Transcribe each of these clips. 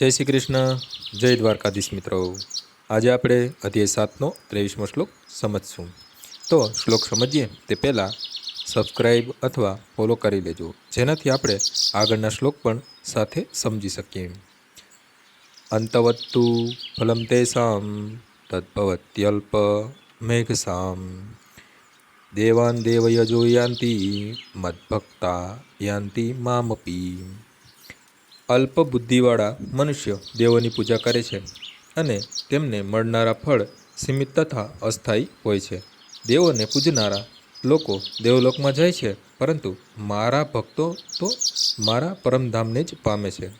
જય શ્રી કૃષ્ણ. જય દ્વારકાધીશ મિત્રો. આજે આપણે અધ્યાય સાતનો ત્રેવીસમો શ્લોક સમજશું. તો શ્લોક સમજીએ તે પહેલાં સબસ્ક્રાઈબ અથવા ફોલો કરી લેજો. જેનાથી આપણે આગળના શ્લોક પણ સાથે સમજી શકીએ. અંતવત્તુ ફલમ તેસામ તદ્ભવત્યલ્પ મેઘસામ. દેવાન દેવયજો યાંતિ, મદભક્તા યાંતિ મામપી. અલ્પ બુદ્ધિવાળા મનુષ્ય દેવોની પૂજા કરે છે અને તેમને મળનારા ફળ સીમિત તથા અસ્થાયી હોય છે. દેવોને પૂજનારા લોકો દેવલોકમાં જાય છે, પરંતુ મારા ભક્તો તો મારા પરમધામને જ પામે છે.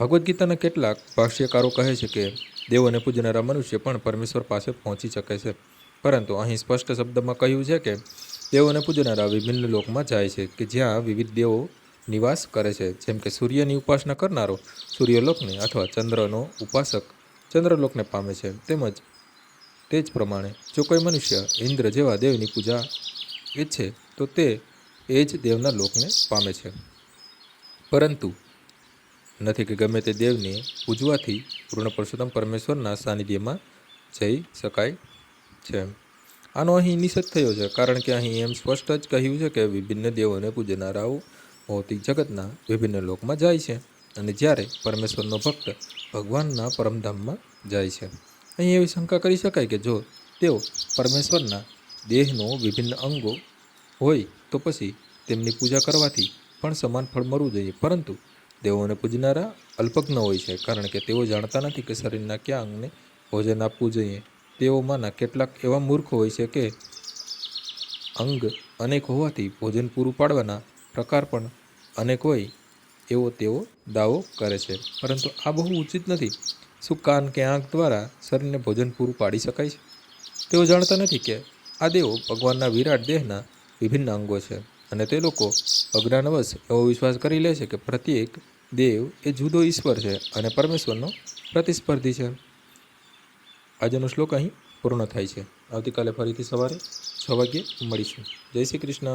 ભગવદ્ ગીતાના કેટલાક ભાષ્યકારો કહે છે કે, દેવોને પૂજનારા મનુષ્ય પણ પરમેશ્વર પાસે પહોંચી શકે છે. પરંતુ અહીં સ્પષ્ટ શબ્દમાં કહ્યું છે કે, દેવોને પૂજનારા વિભિન્ન લોકમાં જાય છે કે જ્યાં વિવિધ દેવો નિવાસ કરે છે. જેમ કે સૂર્યની ઉપાસના કરનારો સૂર્યલોકને અથવા ચંદ્રનો ઉપાસક ચંદ્રલોકને પામે છે. તેમજ તે જ પ્રમાણે જો કોઈ મનુષ્ય ઇન્દ્ર જેવા દેવની પૂજા ઈચ્છે, તો તે એ જ દેવના લોકને પામે છે. પરંતુ નથી કે ગમે તે દેવને પૂજવાથી પૂર્ણ પુરુષોત્તમ પરમેશ્વરના સાનિધ્યમાં જઈ શકાય છે. આનો અહીં નિષેધ થયો છે. કારણ કે અહીં એમ સ્પષ્ટ જ કહ્યું છે કે વિભિન્ન દેવોને પૂજનારાઓ ભૌતિક જગતના વિભિન્ન લોકમાં જાય છે અને જ્યારે પરમેશ્વરનો ભક્ત ભગવાનના પરમધામમાં જાય છે. અહીં એવી શંકા કરી શકાય કે જો તેઓ પરમેશ્વરના દેહનો વિભિન્ન અંગો હોય તો પછી તેમની પૂજા કરવાથી પણ સમાન ફળ મળવું જોઈએ. પરંતુ દેવોને પૂજનારા અલ્પજ્ઞ હોય છે કારણ કે તેઓ જાણતા નથી કે શરીરના કયા અંગને ભોજન આપવું જોઈએ. તેઓમાંના કેટલાક એવા મૂર્ખ હોય છે કે અંગ અનેક હોવાથી ભોજન પૂરું પાડવાના પ્રકાર પણ અનેક હોય એવો તેઓ દાવો કરે છે. પરંતુ આ બહુ ઉચિત નથી. શું કાન કે આંખ દ્વારા શરીરને ભોજન પૂરું પાડી શકાય છે? તેઓ જાણતા નથી કે આ દેવો ભગવાનના વિરાટ દેહના વિભિન્ન અંગો છે અને તે લોકો અજ્ઞાનવશ એવો વિશ્વાસ કરી લે છે કે પ્રત્યેક દેવ એ જુદો ઈશ્વર છે અને પરમેશ્વરનો પ્રતિસ્પર્ધી છે. આજનો શ્લોક અહીં પૂર્ણ થાય છે. આવતીકાલે ફરીથી સવારે છ વાગ્યે મળીશું. જય શ્રી કૃષ્ણ.